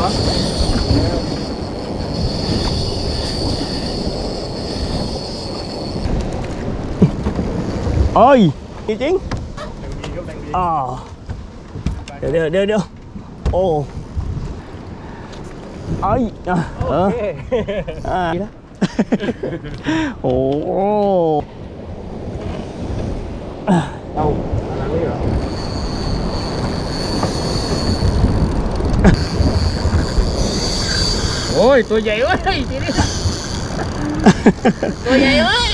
เหรอเอ้ยจริงแรงดีครับ โอ้ย ตัวใหญ่เว้ยทีนี้ตัวใหญ่เว้ย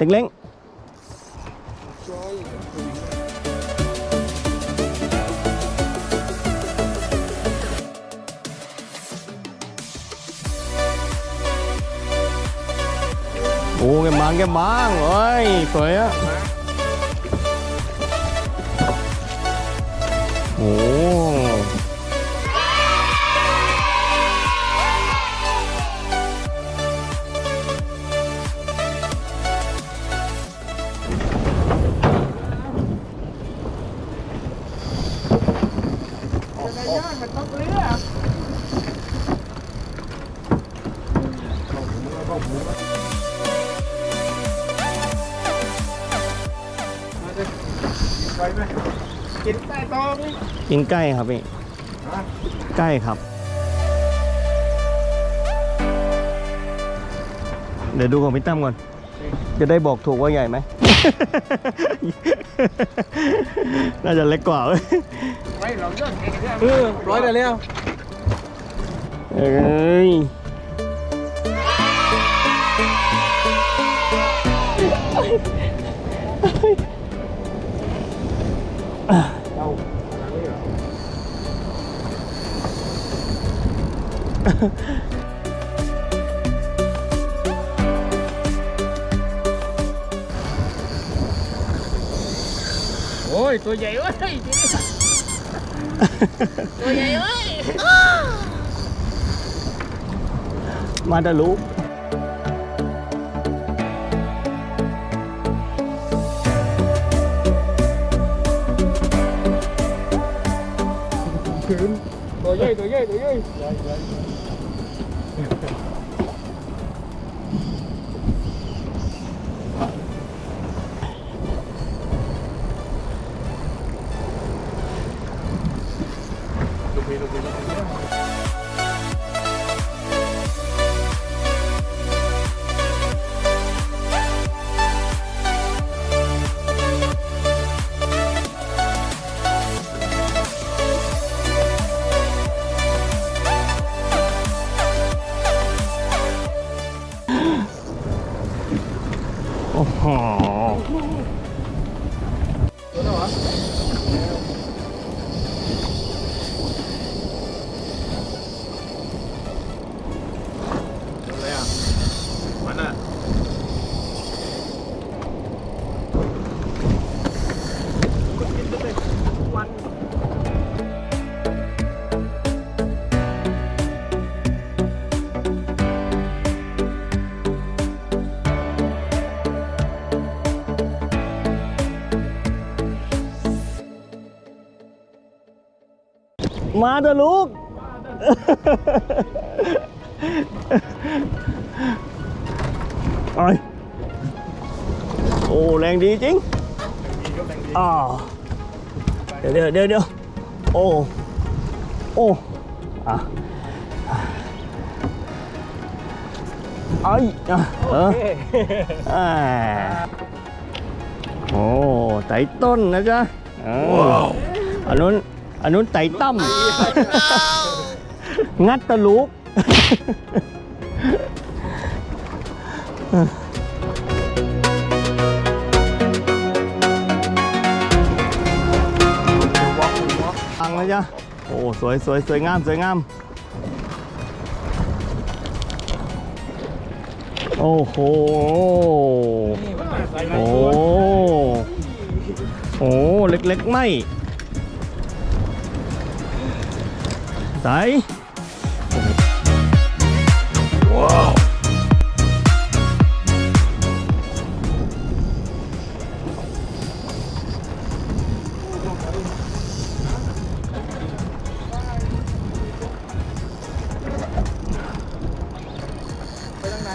เต็งเล้งโอ้แกมังแกมังเอ้ยสวยอะโอ้ กินใต้ตองนี่กินใกล้ครับพี่ฮะใกล้ครับ เดี๋ยวดูของพี่ตั้มก่อน จะได้บอกถูกว่าใหญ่ไหม น่าจะเล็กกว่าเว้ยไว้เราเลิกเองเออร้อยเดียวแล้วเอ้ย เอาอะไรไม่เห รอโอ้ย มาดาลูก โอ้ยโอ้ แรงดีจริงแรงดีก็แรงดีอ่าเดี๋ยวเดี๋ยวเดี๋ยวเดี๋ยวโอ้ โอ้อะเอ้ยอะเออโอเคอ่าโอ้ไต่ต้นนะจ๊ะอ่าอันนู้น อันนู้นไต่ตั้มงัดตะลุกวอล์กวอล์กฟังนะจ๊ะโอ้สวยสวยสวยงาม สวยงาม โอ้โหนี่มันใส่โอ้โห เล็ก ๆ ไม่ ใสว้าวไปทางไหน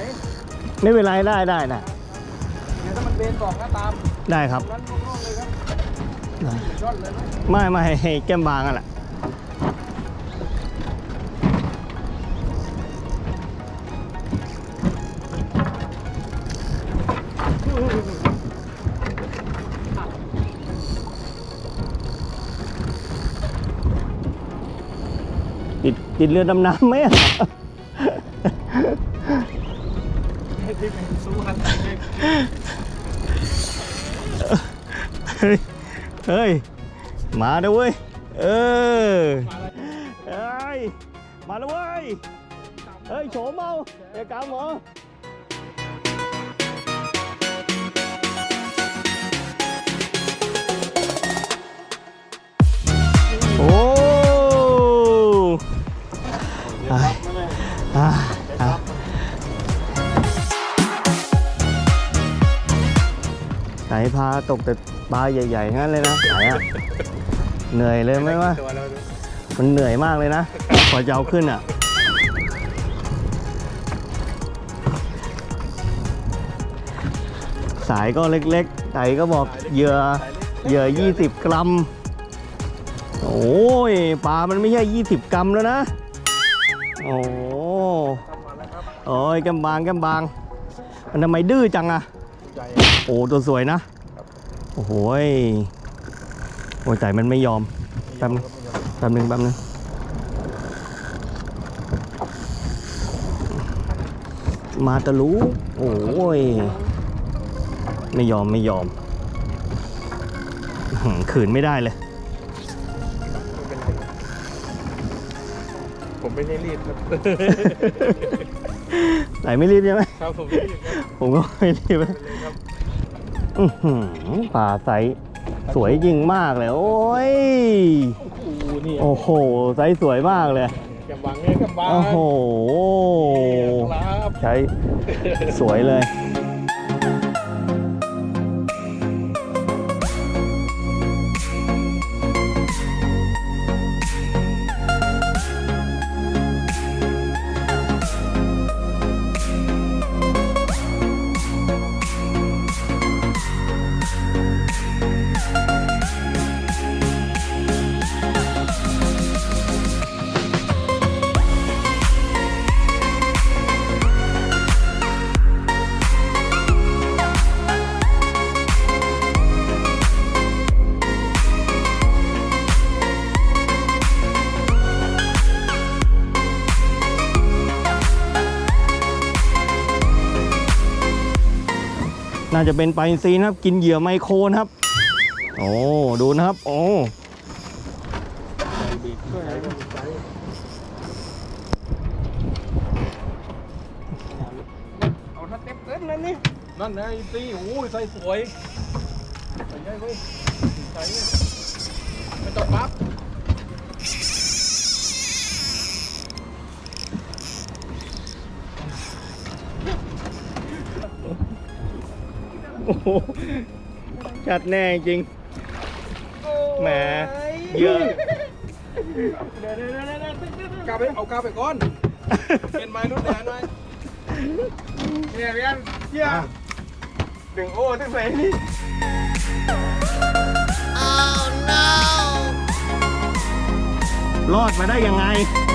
ไม่เป็นไรได้ได้ได้เดี๋ยวถ้ามันเบนบอกนะตาม ได้ครับไมไม่ไม่ให้แก้มบางอะแหละ ติดติดเรือดำน้ำไหมอะให้ที่เป็นสู้หันเองเฮ้ยเฮ้ย มาเด้อเว้ย เออเฮ้ย มาแล้วเว้ย เฮ้ย โฉมเอาเอกามเหรอโอ้ ไหนพาตกแต่ปลาใหญ่ๆทั้งนั้นเลยนะไหนอะเหนื่อยเลยไหมวะตัวเราดูมันเหนื่อยมากเลยนะกว่าจะเอาขึ้นอะสายก็เล็กๆไต่ก็บอกเหยื่อเหยื่อ 20 กรัม โอ้ยปลามันไม่ใช่ 20 กรัมแล้วนะ โอ้ทำมาแล้วครับโอ้ยแกมบางแกมบาง มันทำไมดื้อจังอะใหญ่ โอ้ตัวสวยนะ โอ้โหยโอ้ยใจมันไม่ยอมแป๊บนึงแป๊บนึงแป๊บนึงมาตะลุโอ้ยไม่ยอมไม่ยอมอื้อหือขืนไม่ได้เลยไม่เป็นไรผมไม่ได้รีบครับไหนไม่รีบใช่ไหมครับผมไม่รีบครับผมก็ไม่รีบเลยครับ อื้อหือป่าใสสวยจริงมากเลย โอ้ย โอ้โหนี่โอ้โห ไซส์สวยมากเลย กำบังเนี่ยกำบังโอ้โห ครับ ใช้สวยเลย น่าจะเป็นปลาอินทรีนะครับ กินเหยื่อไมโครนะครับ โอ้ดูนะครับ โอ้เอาถ้าเต็มเต็มนั่นนี่นั่นไงตีโอ้ยใส่สวยใส่ใหญ่เว้ยใส่ไม่ต้องปั๊บ โอ้โหจัดแน่จริงแหมเหยื่อกลับไปเอากลับไปก่อน เป็นไม้รุ่นแดงไหมเนี่ยเรียนเที่ยดึงโอ้ที่ไหนนี่รอดมาได้ยังไงโ